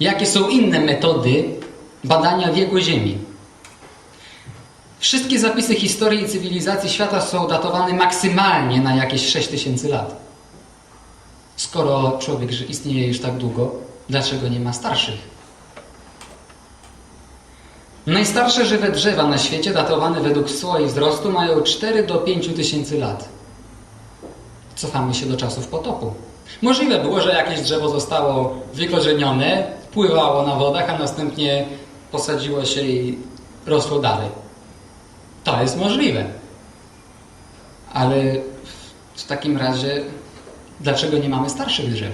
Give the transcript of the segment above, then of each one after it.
Jakie są inne metody badania wieku Ziemi? Wszystkie zapisy historii i cywilizacji świata są datowane maksymalnie na jakieś 6000 lat. Skoro człowiek istnieje już tak długo, dlaczego nie ma starszych? Najstarsze żywe drzewa na świecie, datowane według swojej wzrostu, mają 4 do 5 tysięcy lat. Cofamy się do czasów potopu. Możliwe było, że jakieś drzewo zostało wykorzenione, pływało na wodach, a następnie posadziło się i rosło dalej. To jest możliwe. Ale w takim razie, dlaczego nie mamy starszych drzew?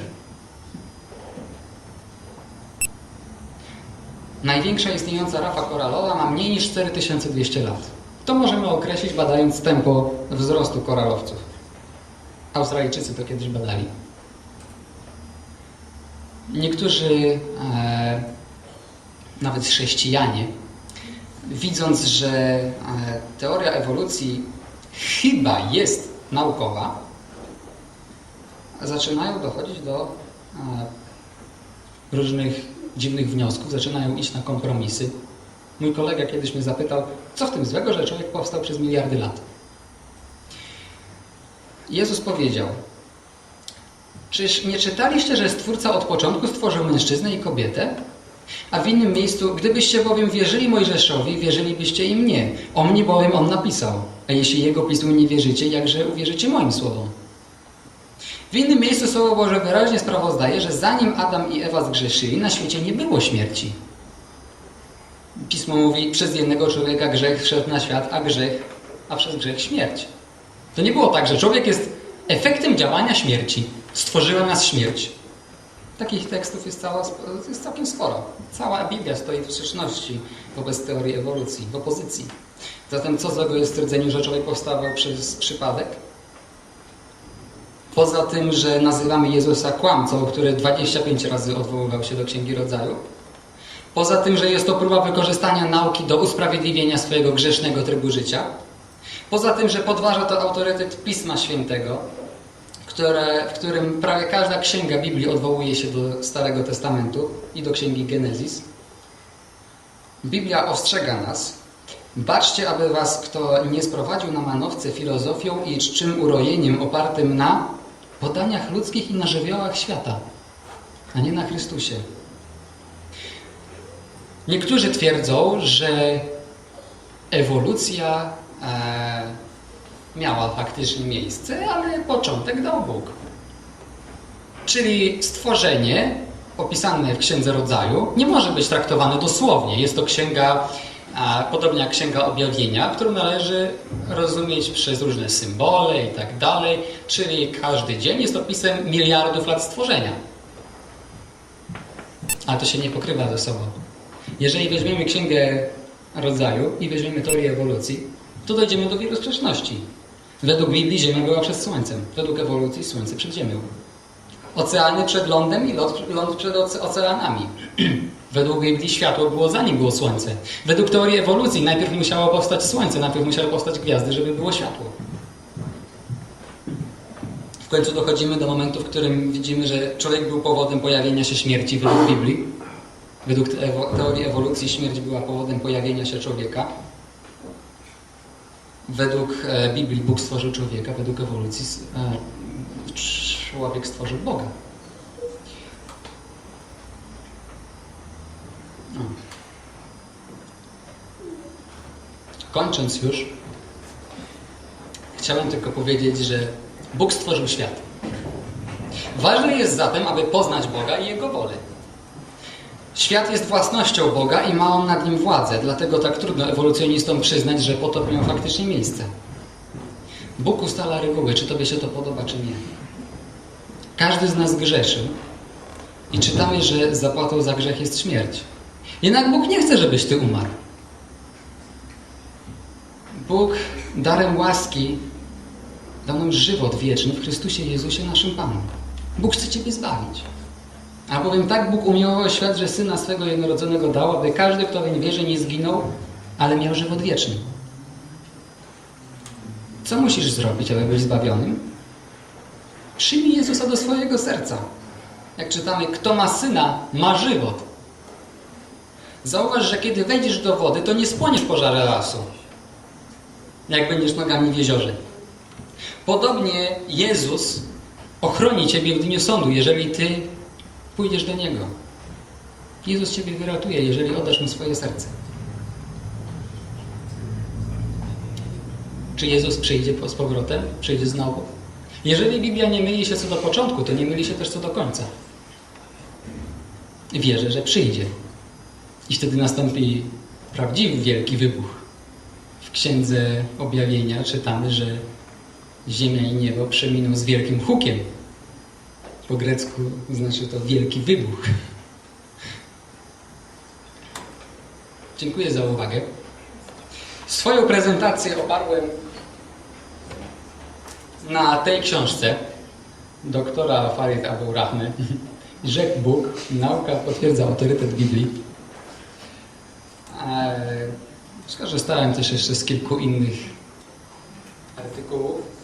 Największa istniejąca rafa koralowa ma mniej niż 4200 lat. To możemy określić badając tempo wzrostu koralowców. Australijczycy to kiedyś badali. Niektórzy, e, nawet chrześcijanie, widząc, że e, teoria ewolucji chyba jest naukowa, zaczynają dochodzić do e, różnych dziwnych wniosków, zaczynają iść na kompromisy. Mój kolega kiedyś mnie zapytał, co w tym złego, że człowiek powstał przez miliardy lat. Jezus powiedział, czyż nie czytaliście, że Stwórca od początku stworzył mężczyznę i kobietę? A w innym miejscu, gdybyście bowiem wierzyli Mojżeszowi, wierzylibyście i mnie. O mnie bowiem on napisał. A jeśli jego pismu nie wierzycie, jakże uwierzycie moim słowom? W innym miejscu Słowo Boże wyraźnie sprawozdaje, że zanim Adam i Ewa zgrzeszyli, na świecie nie było śmierci. Pismo mówi, przez jednego człowieka grzech wszedł na świat, a grzech, a przez grzech śmierć. To nie było tak, że człowiek jest efektem działania śmierci. Stworzyła nas śmierć. Takich tekstów jest, cała, jest całkiem sporo. Cała Biblia stoi w sprzeczności wobec teorii ewolucji, w opozycji. Zatem co złego jest stwierdzeniu, że człowiek powstawał przez przypadek? Poza tym, że nazywamy Jezusa kłamcą, który 25 razy odwoływał się do Księgi Rodzaju. Poza tym, że jest to próba wykorzystania nauki do usprawiedliwienia swojego grzesznego trybu życia. Poza tym, że podważa to autorytet Pisma Świętego, które, w którym prawie każda księga Biblii odwołuje się do Starego Testamentu i do Księgi Genezis. Biblia ostrzega nas, baczcie, aby was kto nie sprowadził na manowce filozofią i czczym urojeniem opartym na podaniach ludzkich i na żywiołach świata, a nie na Chrystusie. Niektórzy twierdzą, że ewolucja e, miała faktycznie miejsce, ale początek dał Bóg. Czyli stworzenie opisane w Księdze Rodzaju nie może być traktowane dosłownie. Jest to księga, a, podobnie jak Księga Objawienia, którą należy rozumieć przez różne symbole i tak dalej. Czyli każdy dzień jest opisem miliardów lat stworzenia. Ale to się nie pokrywa ze sobą. Jeżeli weźmiemy Księgę Rodzaju i weźmiemy teorię ewolucji, to dojdziemy do wielu sprzeczności. Według Biblii Ziemia była przed Słońcem. Według ewolucji Słońce przed Ziemią. Oceany przed lądem i ląd, przed oce oceanami. Według Biblii światło było zanim było Słońce. Według teorii ewolucji najpierw musiało powstać Słońce, najpierw musiały powstać gwiazdy, żeby było światło. W końcu dochodzimy do momentu, w którym widzimy, że człowiek był powodem pojawienia się śmierci według Biblii. Według teorii ewolucji śmierć była powodem pojawienia się człowieka. Według e, Biblii Bóg stworzył człowieka, według ewolucji e, człowiek stworzył Boga. Kończąc już, chciałem tylko powiedzieć, że Bóg stworzył świat. Ważne jest zatem, aby poznać Boga i Jego wolę. Świat jest własnością Boga i ma on nad nim władzę, dlatego tak trudno ewolucjonistom przyznać, że potop miał faktycznie miejsce. Bóg ustala reguły, czy tobie się to podoba, czy nie. Każdy z nas grzeszył i czytamy, że zapłatą za grzech jest śmierć. Jednak Bóg nie chce, żebyś ty umarł. Bóg darem łaski dał nam żywot wieczny w Chrystusie Jezusie naszym Panu. Bóg chce ciebie zbawić. Albowiem tak Bóg umiłował świat, że Syna swego jednorodzonego dał, aby każdy, kto weń wierzy, nie zginął, ale miał żywot wieczny. Co musisz zrobić, aby być zbawionym? Przyjmij Jezusa do swojego serca. Jak czytamy, kto ma Syna, ma żywot. Zauważ, że kiedy wejdziesz do wody, to nie spłoniesz w pożarze lasu, jak będziesz nogami w jeziorze. Podobnie Jezus ochroni Ciebie w dniu sądu, jeżeli Ty pójdziesz do Niego. Jezus Ciebie wyratuje, jeżeli oddasz Mu swoje serce. Czy Jezus przyjdzie z powrotem? Przyjdzie znowu? Jeżeli Biblia nie myli się co do początku, to nie myli się też co do końca. Wierzę, że przyjdzie. I wtedy nastąpi prawdziwy wielki wybuch. W Księdze Objawienia czytamy, że ziemia i niebo przeminą z wielkim hukiem. Po grecku znaczy to wielki wybuch. Dziękuję za uwagę. Swoją prezentację oparłem na tej książce doktora Farid Abu Rahmy. Rzekł Bóg, nauka potwierdza autorytet Biblii. Eee, Skorzystałem też jeszcze z kilku innych artykułów.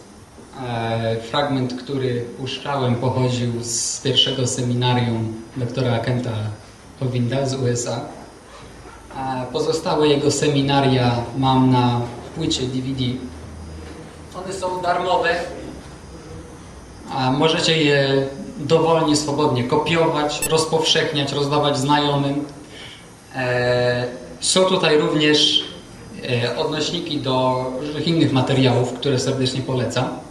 Eee, Fragment, który puszczałem, pochodził z pierwszego seminarium doktora Kenta Powinda z USA. A pozostałe jego seminaria mam na płycie DVD. One są darmowe, możecie je dowolnie, swobodnie kopiować, rozpowszechniać, rozdawać znajomym. E, są tutaj również e, odnośniki do różnych innych materiałów, które serdecznie polecam.